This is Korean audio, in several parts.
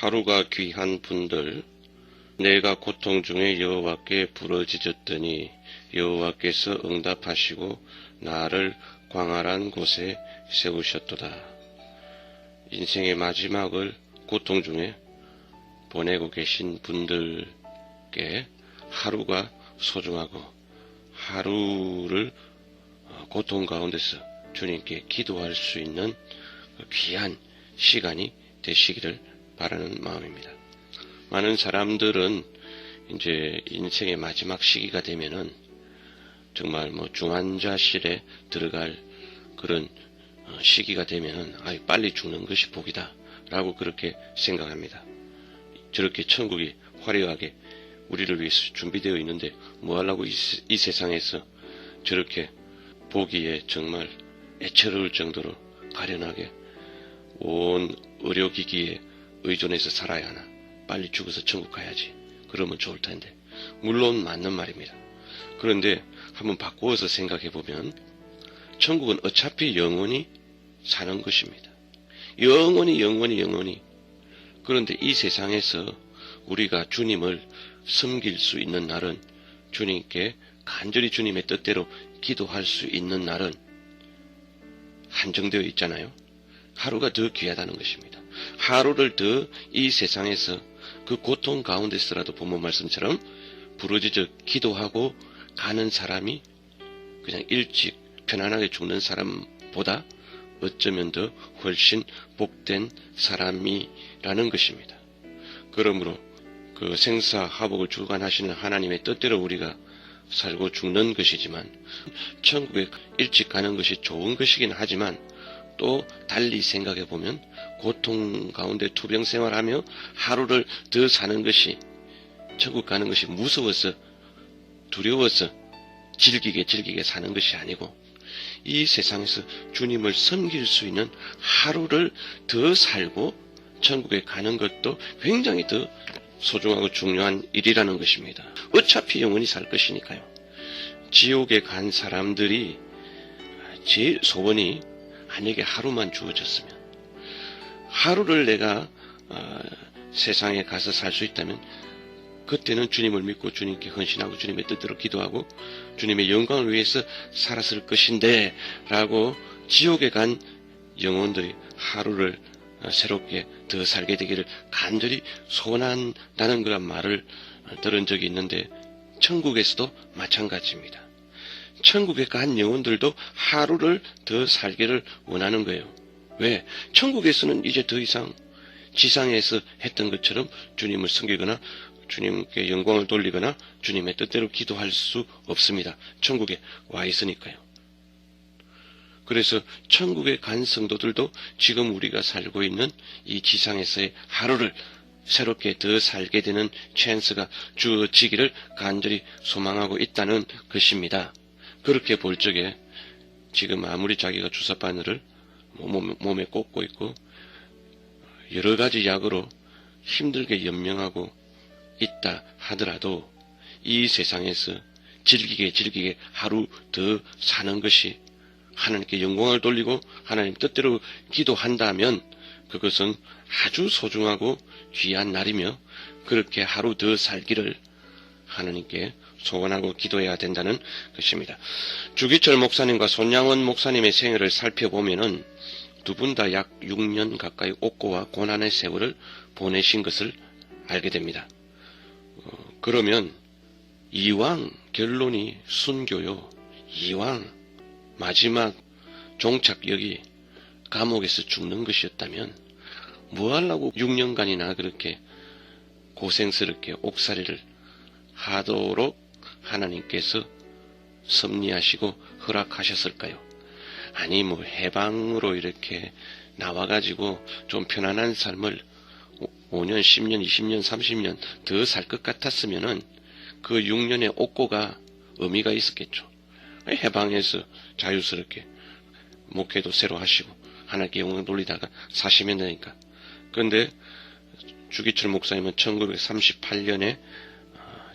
하루가 귀한 분들 내가 고통 중에 여호와께 부르짖었더니 여호와께서 응답하시고 나를 광활한 곳에 세우셨도다. 인생의 마지막을 고통 중에 보내고 계신 분들께 하루가 소중하고 하루를 어, 고통 가운데서 주님께 기도할 수 있는 그 귀한 시간이 되시기를 바라는 마음입니다. 많은 사람들은 이제 인생의 마지막 시기가 되면은 정말 뭐 중환자실에 들어갈 그런 어, 시기가 되면은 아 빨리 죽는 것이 복이다 라고 그렇게 생각합니다. 저렇게 천국이 화려하게 우리를 위해서 준비되어 있는데 뭐 하려고 이, 이 세상에서 저렇게 보기에 정말 애처로울 정도로 가련하게 온 의료기기에 의존해서 살아야 하나 빨리 죽어서 천국 가야지 그러면 좋을 텐데 물론 맞는 말입니다. 그런데 한번 바꾸어서 생각해 보면 천국은 어차피 영원히 사는 것입니다. 영원히 영원히 영원히 그런데 이 세상에서 우리가 주님을 섬길 수 있는 날은 주님께 간절히 주님의 뜻대로 기도할 수 있는 날은 한정되어 있잖아요. 하루가 더 귀하다는 것입니다. 하루를 더 이 세상에서 그 고통 가운데서라도 본문 말씀처럼 부르짖어 기도하고 가는 사람이 그냥 일찍 편안하게 죽는 사람보다 어쩌면 더 훨씬 복된 사람이라는 것입니다. 그러므로 그 생사화복을 주관하시는 하나님의 뜻대로 우리가 살고 죽는 것이지만 천국에 일찍 가는 것이 좋은 것이긴 하지만 또 달리 생각해 보면 고통 가운데 투병 생활하며 하루를 더 사는 것이 천국 가는 것이 무서워서 두려워서 즐기게 즐기게 사는 것이 아니고 이 세상에서 주님을 섬길 수 있는 하루를 더 살고 천국에 가는 것도 굉장히 더 소중하고 중요한 일이라는 것입니다. 어차피 영원히 살 것이니까요. 지옥에 간 사람들이 제일 소원이 만약에 하루만 주어졌으면 하루를 내가 어, 세상에 가서 살 수 있다면 그때는 주님을 믿고 주님께 헌신하고 주님의 뜻대로 기도하고 주님의 영광을 위해서 살았을 것인데 라고 지옥에 간 영혼들이 하루를 새롭게 더 살게 되기를 간절히 소원한다는 그런 말을 들은 적이 있는데 천국에서도 마찬가지입니다. 천국에 간 영혼들도 하루를 더 살기를 원하는 거예요. 왜? 천국에서는 이제 더 이상 지상에서 했던 것처럼 주님을 섬기거나 주님께 영광을 돌리거나 주님의 뜻대로 기도할 수 없습니다. 천국에 와 있으니까요. 그래서 천국에 간 성도들도 지금 우리가 살고 있는 이 지상에서의 하루를 새롭게 더 살게 되는 찬스가 주어지기를 간절히 소망하고 있다는 것입니다. 그렇게 볼 적에 지금 아무리 자기가 주사 바늘을 몸에 꽂고 있고 여러 가지 약으로 힘들게 연명하고 있다 하더라도 이 세상에서 즐기게 즐기게 하루 더 사는 것이 하나님께 영광을 돌리고 하나님 뜻대로 기도한다면 그것은 아주 소중하고 귀한 날이며 그렇게 하루 더 살기를 하나님께 소원하고 기도해야 된다는 것입니다. 주기철 목사님과 손양원 목사님의 생애를 살펴보면은 두 분 다 약 6년 가까이 옥고와 고난의 세월을 보내신 것을 알게 됩니다. 어, 그러면 이왕 결론이 순교요. 이왕 마지막 종착역이 감옥에서 죽는 것이었다면 뭐 하려고 6년간이나 그렇게 고생스럽게 옥살이를 하도록 하나님께서 섭리하시고 허락하셨을까요? 아니 뭐 해방으로 이렇게 나와가지고 좀 편안한 삶을 5년, 10년, 20년, 30년 더 살 것 같았으면은 그 6년의 옥고가 의미가 있었겠죠. 해방해서 자유스럽게 목회도 새로 하시고 하나님께 영광 돌리다가 사시면 되니까. 그런데 주기철 목사님은 1938년에 어,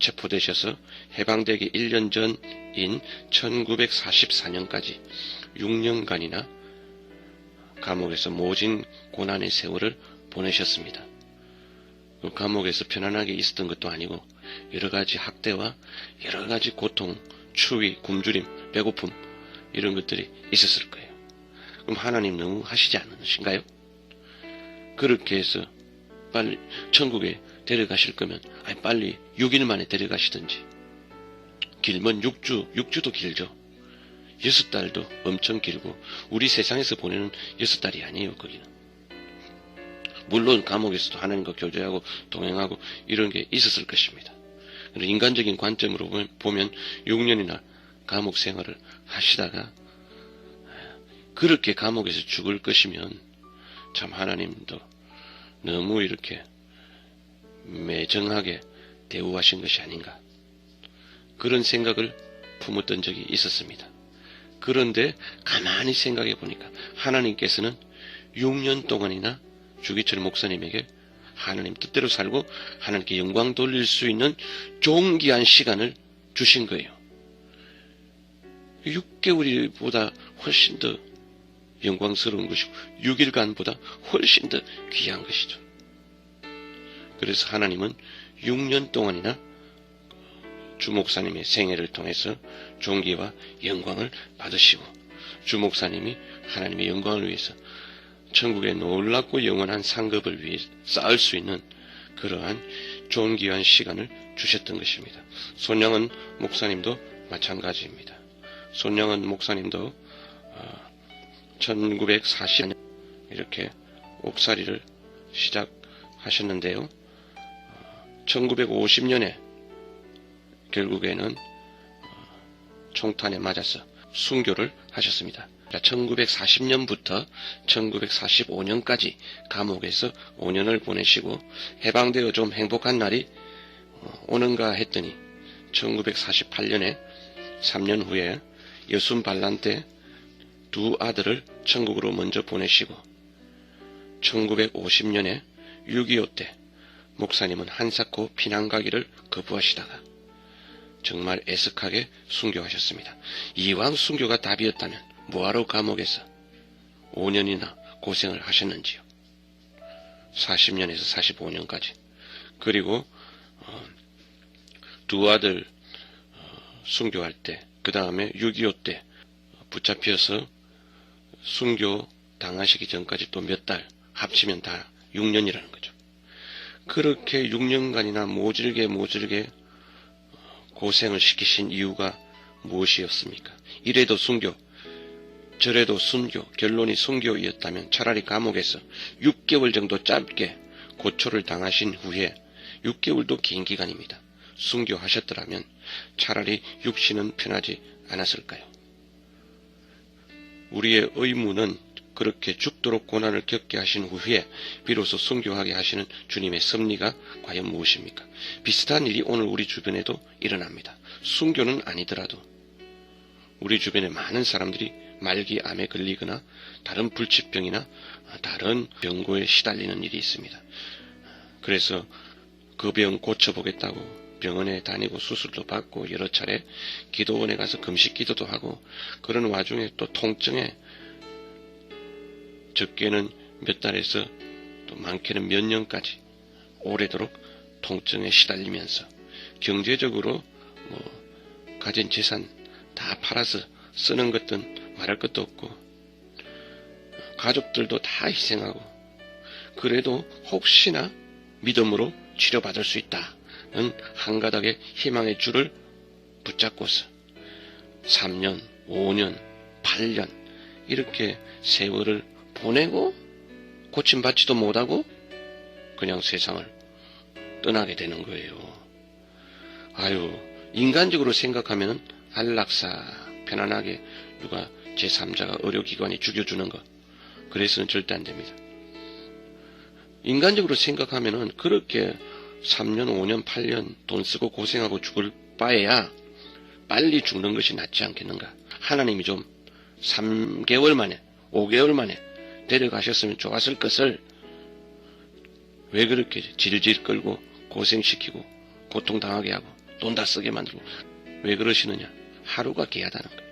체포되셔서 해방되기 1년 전인 1944년까지 6년간이나 감옥에서 모진 고난의 세월을 보내셨습니다. 그 감옥에서 편안하게 있었던 것도 아니고 여러 가지 학대와 여러 가지 고통, 추위, 굶주림, 배고픔 이런 것들이 있었을 거예요. 그럼 하나님 너무 하시지 않으신가요? 그렇게 해서 빨리 천국에 데려가실 거면 아니 빨리 6일 만에 데려가시든지 길면 6주, 6주도 길죠. 6달도 엄청 길고 우리 세상에서 보내는 6달이 아니에요 거기는. 물론 감옥에서도 하나님과 교제하고 동행하고 이런 게 있었을 것입니다. 인간적인 관점으로 보면 6년이나 감옥 생활을 하시다가 그렇게 감옥에서 죽을 것이면 참 하나님도 너무 이렇게 매정하게 대우하신 것이 아닌가 그런 생각을 품었던 적이 있었습니다. 그런데 가만히 생각해 보니까 하나님께서는 6년 동안이나 주기철 목사님에게 하나님 뜻대로 살고 하나님께 영광 돌릴 수 있는 종기한 시간을 주신 거예요. 6개월보다 훨씬 더 영광스러운 것이고 6일간보다 훨씬 더 귀한 것이죠. 그래서 하나님은 6년 동안이나 주 목사님의 생애를 통해서 존귀와 영광을 받으시고 주 목사님이 하나님의 영광을 위해서 천국의 놀랍고 영원한 상급을 위해 쌓을 수 있는 그러한 존귀한 시간을 주셨던 것입니다. 손양은 목사님도 마찬가지입니다. 손양은 목사님도 1940년 이렇게 옥살이를 시작하셨는데요. 1950년에 결국에는 총탄에 맞아서 순교를 하셨습니다. 1940년부터 1945년까지 감옥에서 5년을 보내시고 해방되어 좀 행복한 날이 오는가 했더니 1948년에 3년 후에 여순 반란 때 두 아들을 천국으로 먼저 보내시고 1950년에 6.25 때 목사님은 한사코 피난 가기를 거부하시다가 정말 애석하게 순교하셨습니다. 이왕 순교가 답이었다면 뭐하러 감옥에서 5년이나 고생을 하셨는지요. 40년에서 45년까지. 그리고 어, 두 아들 어, 순교할 때, 그 다음에 6.25 때 붙잡혀서 순교 당하시기 전까지 또 몇 달 합치면 다 6년이라는 거죠. 그렇게 6년간이나 모질게 모질게 고생을 시키신 이유가 무엇이었습니까? 이래도 순교, 저래도 순교, 결론이 순교이었다면 차라리 감옥에서 6개월 정도 짧게 고초를 당하신 후에 6개월도 긴 기간입니다. 순교하셨더라면 차라리 육신은 편하지 않았을까요? 우리의 의무는 그렇게 죽도록 고난을 겪게 하신 후에 비로소 순교하게 하시는 주님의 섭리가 과연 무엇입니까? 비슷한 일이 오늘 우리 주변에도 일어납니다. 순교는 아니더라도 우리 주변에 많은 사람들이 말기 암에 걸리거나 다른 불치병이나 다른 병고에 시달리는 일이 있습니다. 그래서 그 병 고쳐보겠다고 병원에 다니고 수술도 받고 여러 차례 기도원에 가서 금식 기도도 하고 그런 와중에 또 통증에 적게는 몇 달에서 또 많게는 몇 년까지 오래도록 통증에 시달리면서 경제적으로 뭐 가진 재산 다 팔아서 쓰는 것든 말할 것도 없고 가족들도 다 희생하고 그래도 혹시나 믿음으로 치료받을 수 있다는 한 가닥의 희망의 줄을 붙잡고서 3년, 5년, 8년 이렇게 세월을 보내고 고침받지도 못하고 그냥 세상을 떠나게 되는 거예요. 아유, 인간적으로 생각하면 안락사, 편안하게 누가 제3자가 의료기관이 죽여주는 것. 그래서는 절대 안 됩니다. 인간적으로 생각하면은 그렇게 3년, 5년, 8년 돈 쓰고 고생하고 죽을 바에야 빨리 죽는 것이 낫지 않겠는가. 하나님이 좀 3개월 만에, 5개월 만에 데려가셨으면 좋았을 것을 왜 그렇게 질질 끌고 고생시키고 고통당하게 하고 돈 다 쓰게 만들고 왜 그러시느냐? 하루가 귀하다는 거예요.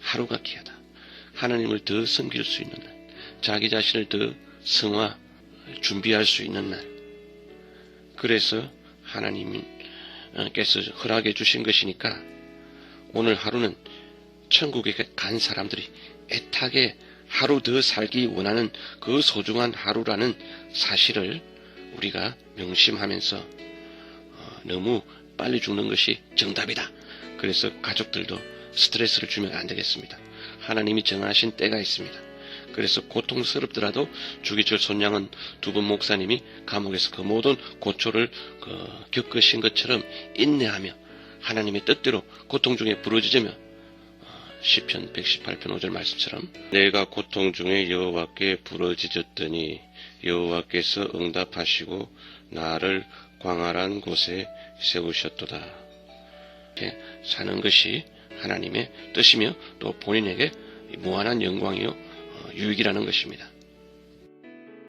하루가 귀하다. 하나님을 더 섬길 수 있는 날, 자기 자신을 더 성화, 준비할 수 있는 날, 그래서 하나님께서 허락해 주신 것이니까 오늘 하루는 천국에 간 사람들이 애타게 하루 더 살기 원하는 그 소중한 하루라는 사실을 우리가 명심하면서 어, 너무 빨리 죽는 것이 정답이다. 그래서 가족들도 스트레스를 주면 안 되겠습니다. 하나님이 정하신 때가 있습니다. 그래서 고통스럽더라도 주기철 손양은 두 분 목사님이 감옥에서 그 모든 고초를 그 겪으신 것처럼 인내하며 하나님의 뜻대로 고통 중에 부러지자며 시편 118편 5절 말씀처럼 내가 고통 중에 여호와께 부러지졌더니 여호와께서 응답하시고 나를 광활한 곳에 세우셨도다. 이렇게 사는 것이 하나님의 뜻이며 또 본인에게 무한한 영광이요 어, 유익이라는 것입니다.